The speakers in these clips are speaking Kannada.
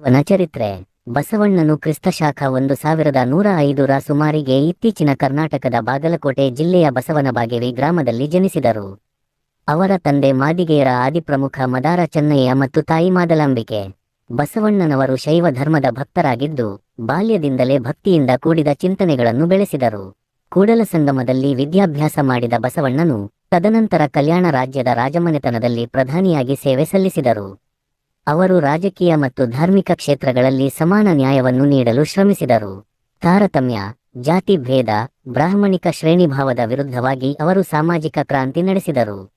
ಇವನ ಚರಿತ್ರೆ ಬಸವಣ್ಣನು ಕ್ರಿಸ್ತಶಾಖ ಒಂದು ಸಾವಿರದ ನೂರ ಐದರ ಸುಮಾರಿಗೆ ಇತ್ತೀಚಿನ ಕರ್ನಾಟಕದ ಬಾಗಲಕೋಟೆ ಜಿಲ್ಲೆಯ ಬಸವನಬಾಗೇರಿ ಗ್ರಾಮದಲ್ಲಿ ಜನಿಸಿದರು. ಅವರ ತಂದೆ ಮಾದಿಗೆಯರ ಆದಿಪ್ರಮುಖ ಮದಾರ ಚೆನ್ನಯ್ಯ ಮತ್ತು ತಾಯಿ ಮಾದಲಾಂಬಿಕೆ. ಬಸವಣ್ಣನವರು ಶೈವ ಧರ್ಮದ ಭಕ್ತರಾಗಿದ್ದು, ಬಾಲ್ಯದಿಂದಲೇ ಭಕ್ತಿಯಿಂದ ಕೂಡಿದ ಚಿಂತನೆಗಳನ್ನು ಬೆಳೆಸಿದರು. ಕೂಡಲ ಸಂಗಮದಲ್ಲಿ ವಿದ್ಯಾಭ್ಯಾಸ ಮಾಡಿದ ಬಸವಣ್ಣನು, ತದನಂತರ ಕಲ್ಯಾಣ ರಾಜ್ಯದ ರಾಜಮನೆತನದಲ್ಲಿ ಪ್ರಧಾನಿಯಾಗಿ ಸೇವೆ ಸಲ್ಲಿಸಿದರು. ಅವರು ರಾಜಕೀಯ ಮತ್ತು ಧಾರ್ಮಿಕ ಕ್ಷೇತ್ರಗಳಲ್ಲಿ ಸಮಾನ ನ್ಯಾಯವನ್ನು ನೀಡಲು ಶ್ರಮಿಸಿದರು. ತಾರತಮ್ಯ, ಜಾತಿ ಭೇದ, ಬ್ರಾಹ್ಮಣಿಕ ಶ್ರೇಣಿಭಾವದ ವಿರುದ್ಧವಾಗಿ ಅವರು ಸಾಮಾಜಿಕ ಕ್ರಾಂತಿ ನಡೆಸಿದರು.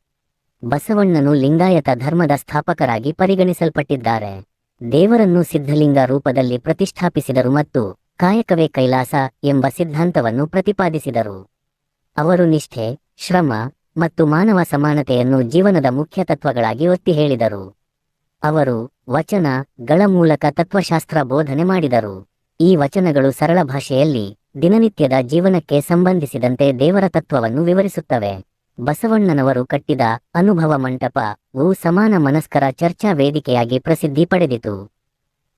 ಬಸವಣ್ಣನು ಲಿಂಗಾಯತ ಧರ್ಮದ ಸ್ಥಾಪಕರಾಗಿ ಪರಿಗಣಿಸಲ್ಪಟ್ಟಿದ್ದಾರೆ. ದೇವರನ್ನು ಸಿದ್ಧಲಿಂಗ ರೂಪದಲ್ಲಿ ಪ್ರತಿಷ್ಠಾಪಿಸಿದರು ಮತ್ತು ಕಾಯಕವೇ ಕೈಲಾಸ ಎಂಬ ಸಿದ್ಧಾಂತವನ್ನು ಪ್ರತಿಪಾದಿಸಿದರು. ಅವರು ನಿಷ್ಠೆ, ಶ್ರಮ ಮತ್ತು ಮಾನವ ಸಮಾನತೆಯನ್ನು ಜೀವನದ ಮುಖ್ಯ ತತ್ವಗಳಾಗಿ ಒತ್ತಿ ಹೇಳಿದರು. ಅವರು ವಚನ ಗಳ ಮೂಲಕ ತತ್ವಶಾಸ್ತ್ರ ಬೋಧನೆ ಮಾಡಿದರು. ಈ ವಚನಗಳು ಸರಳ ಭಾಷೆಯಲ್ಲಿ ದಿನನಿತ್ಯದ ಜೀವನಕ್ಕೆ ಸಂಬಂಧಿಸಿದಂತೆ ದೇವರ ತತ್ವವನ್ನು ವಿವರಿಸುತ್ತವೆ. ಬಸವಣ್ಣನವರು ಕಟ್ಟಿದ ಅನುಭವ ಮಂಟಪವು ಸಮಾನ ಮನಸ್ಕರ ಚರ್ಚಾ ವೇದಿಕೆಯಾಗಿ ಪ್ರಸಿದ್ಧಿ ಪಡೆದಿತು.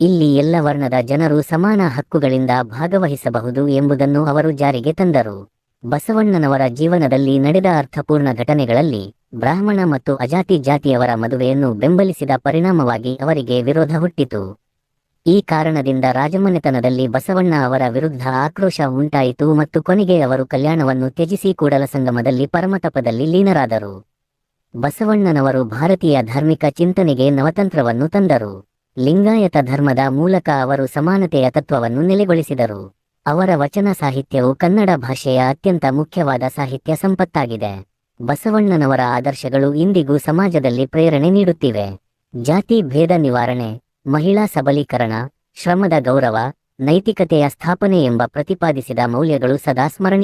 ಇಲ್ಲಿ ಎಲ್ಲ ವರ್ಣದ ಜನರು ಸಮಾನ ಹಕ್ಕುಗಳಿಂದ ಭಾಗವಹಿಸಬಹುದು ಎಂಬುದನ್ನು ಅವರು ಜಾರಿಗೆ ತಂದರು. ಬಸವಣ್ಣನವರ ಜೀವನದಲ್ಲಿ ನಡೆದ ಅರ್ಥಪೂರ್ಣ ಘಟನೆಗಳಲ್ಲಿ ಬ್ರಾಹ್ಮಣ ಮತ್ತು ಅಜಾತಿ ಜಾತಿಯವರ ಮದುವೆಯನ್ನು ಬೆಂಬಲಿಸಿದ ಪರಿಣಾಮವಾಗಿ ಅವರಿಗೆ ವಿರೋಧ ಹುಟ್ಟಿತು. ಈ ಕಾರಣದಿಂದ ರಾಜಮನೆತನದಲ್ಲಿ ಬಸವಣ್ಣ ಅವರ ವಿರುದ್ಧ ಆಕ್ರೋಶ ಉಂಟಾಯಿತು ಮತ್ತು ಕೊನೆಗೆ ಅವರು ಕಲ್ಯಾಣವನ್ನು ತ್ಯಜಿಸಿ ಕೂಡಲ ಸಂಗಮದಲ್ಲಿ ಪರಮತಪದಲ್ಲಿ ಲೀನರಾದರು. ಬಸವಣ್ಣನವರು ಭಾರತೀಯ ಧಾರ್ಮಿಕ ಚಿಂತನೆಗೆ ನವತಂತ್ರವನ್ನು ತಂದರು. ಲಿಂಗಾಯತ ಧರ್ಮದ ಮೂಲಕ ಅವರು ಸಮಾನತೆಯ ತತ್ವವನ್ನು ನೆಲೆಗೊಳಿಸಿದರು. ಅವರ ವಚನ ಸಾಹಿತ್ಯವು ಕನ್ನಡ ಭಾಷೆಯ ಅತ್ಯಂತ ಮುಖ್ಯವಾದ ಸಾಹಿತ್ಯ ಸಂಪತ್ತಾಗಿದೆ. ಬಸವಣ್ಣನವರ ಆದರ್ಶಗಳು ಇಂದಿಗೂ ಸಮಾಜದಲ್ಲಿ ಪ್ರೇರಣೆ ನೀಡುತ್ತಿವೆ. ಜಾತಿ ಭೇದ ನಿವಾರಣೆ, ಮಹಿಳಾ ಸಬಲೀಕರಣ, ಶ್ರಮದ ಗೌರವ, ನೈತಿಕತೆಯ ಸ್ಥಾಪನೆ ಎಂಬ ಪ್ರತಿಪಾದಿಸಿದ ಮೌಲ್ಯಗಳು ಸದಾ ಸ್ಮರಣೀಯ.